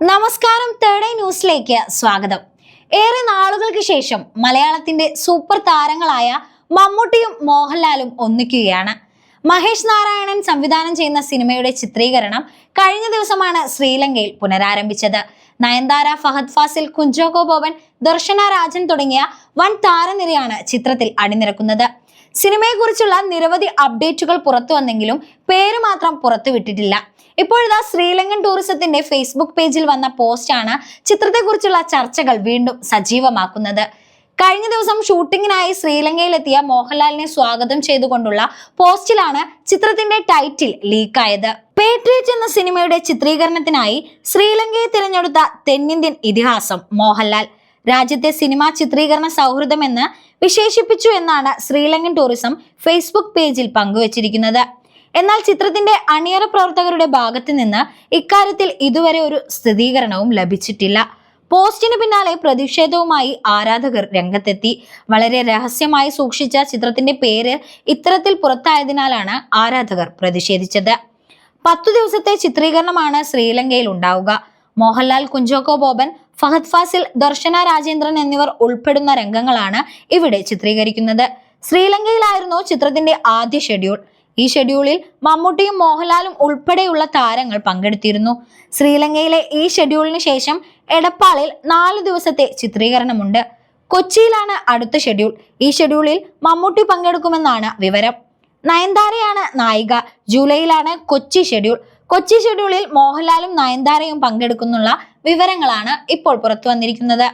നമസ്കാരം third eye ന്യൂസിലേക്ക് സ്വാഗതം. ഏറെ നാളുകൾക്ക് ശേഷം മലയാളത്തിന്റെ സൂപ്പർ താരങ്ങളായ മമ്മൂട്ടിയും മോഹൻലാലും ഒന്നിക്കുകയാണ്. മഹേഷ് നാരായണൻ സംവിധാനം ചെയ്യുന്ന സിനിമയുടെ ചിത്രീകരണം കഴിഞ്ഞ ദിവസമാണ് ശ്രീലങ്കയിൽ പുനരാരംഭിച്ചത്. നയൻതാര ഫഹദ് ഫാസിൽ കുഞ്ചോകോ ബോബൻ ദർശന രാജൻ തുടങ്ങിയ വൻ താരനിരയാണ് ചിത്രത്തിൽ അണിനിരക്കുന്നത്. സിനിമയെക്കുറിച്ചുള്ള നിരവധി അപ്ഡേറ്റുകൾ പുറത്തു വന്നെങ്കിലും പേര് മാത്രം പുറത്തു വിട്ടിട്ടില്ല. ഇപ്പോഴിതാ ശ്രീലങ്കൻ ടൂറിസത്തിന്റെ ഫേസ്ബുക്ക് പേജിൽ വന്ന പോസ്റ്റാണ് ചിത്രത്തെക്കുറിച്ചുള്ള ചർച്ചകൾ വീണ്ടും സജീവമാക്കുന്നത്. കഴിഞ്ഞ ദിവസം ഷൂട്ടിങ്ങിനായി ശ്രീലങ്കയിലെത്തിയ മോഹൻലാലിനെ സ്വാഗതം ചെയ്തുകൊണ്ടുള്ള പോസ്റ്റിലാണ് ചിത്രത്തിന്റെ ടൈറ്റിൽ ലീക്കായത് പേട്രിയറ്റ് എന്ന സിനിമയുടെ ചിത്രീകരണത്തിനായി ശ്രീലങ്കയെ തിരഞ്ഞെടുത്ത തെന്നിന്ത്യൻ ഇതിഹാസം മോഹൻലാൽ. രാജ്യത്തെ സിനിമാ ചിത്രീകരണ സൗഹൃദമെന്ന് വിശേഷിപ്പിച്ചു എന്നാണ് ശ്രീലങ്കൻ ടൂറിസം ഫേസ്ബുക്ക് പേജിൽ പങ്കുവച്ചിരിക്കുന്നത്. എന്നാൽ ചിത്രത്തിന്റെ അണിയറ പ്രവർത്തകരുടെ ഭാഗത്ത് നിന്ന് ഇക്കാര്യത്തിൽ ഇതുവരെ ഒരു സ്ഥിരീകരണവും ലഭിച്ചിട്ടില്ല. പോസ്റ്റിന് പിന്നാലെ പ്രതിഷേധവുമായി ആരാധകർ രംഗത്തെത്തി. വളരെ രഹസ്യമായി സൂക്ഷിച്ച ചിത്രത്തിന്റെ പേര് ഇത്തരത്തിൽ പുറത്തായതിനാലാണ് ആരാധകർ പ്രതിഷേധിച്ചത്. പത്തു ദിവസത്തെ ചിത്രീകരണമാണ് ശ്രീലങ്കയിൽ ഉണ്ടാവുക. മോഹൻലാൽ കുഞ്ചോക്കോ ബോബൻ ഫഹദ് ഫാസിൽ ദർശന രാജേന്ദ്രൻ എന്നിവർ ഉൾപ്പെടുന്ന രംഗങ്ങളാണ് ഇവിടെ ചിത്രീകരിക്കുന്നത്. ശ്രീലങ്കയിലായിരുന്നു ചിത്രത്തിന്റെ ആദ്യ ഷെഡ്യൂൾ. ഈ ഷെഡ്യൂളിൽ മമ്മൂട്ടിയും മോഹൻലാലും ഉൾപ്പെടെയുള്ള താരങ്ങൾ പങ്കെടുത്തിരുന്നു. ശ്രീലങ്കയിലെ ഈ ഷെഡ്യൂളിന് ശേഷം എടപ്പാളിൽ നാല് ദിവസത്തെ ചിത്രീകരണമുണ്ട്. കൊച്ചിയിലാണ് അടുത്ത ഷെഡ്യൂൾ. ഈ ഷെഡ്യൂളിൽ മമ്മൂട്ടി പങ്കെടുക്കുമെന്നാണ് വിവരം. നയൻതാരയാണ് നായിക. ജൂലൈയിലാണ് കൊച്ചി ഷെഡ്യൂൾ. കൊച്ചി ഷെഡ്യൂളിൽ മോഹൻലാലും നയൻതാരയും പങ്കെടുക്കുന്നുള്ള വിവരങ്ങളാണ് ഇപ്പോൾ പുറത്തു വന്നിരിക്കുന്നത്.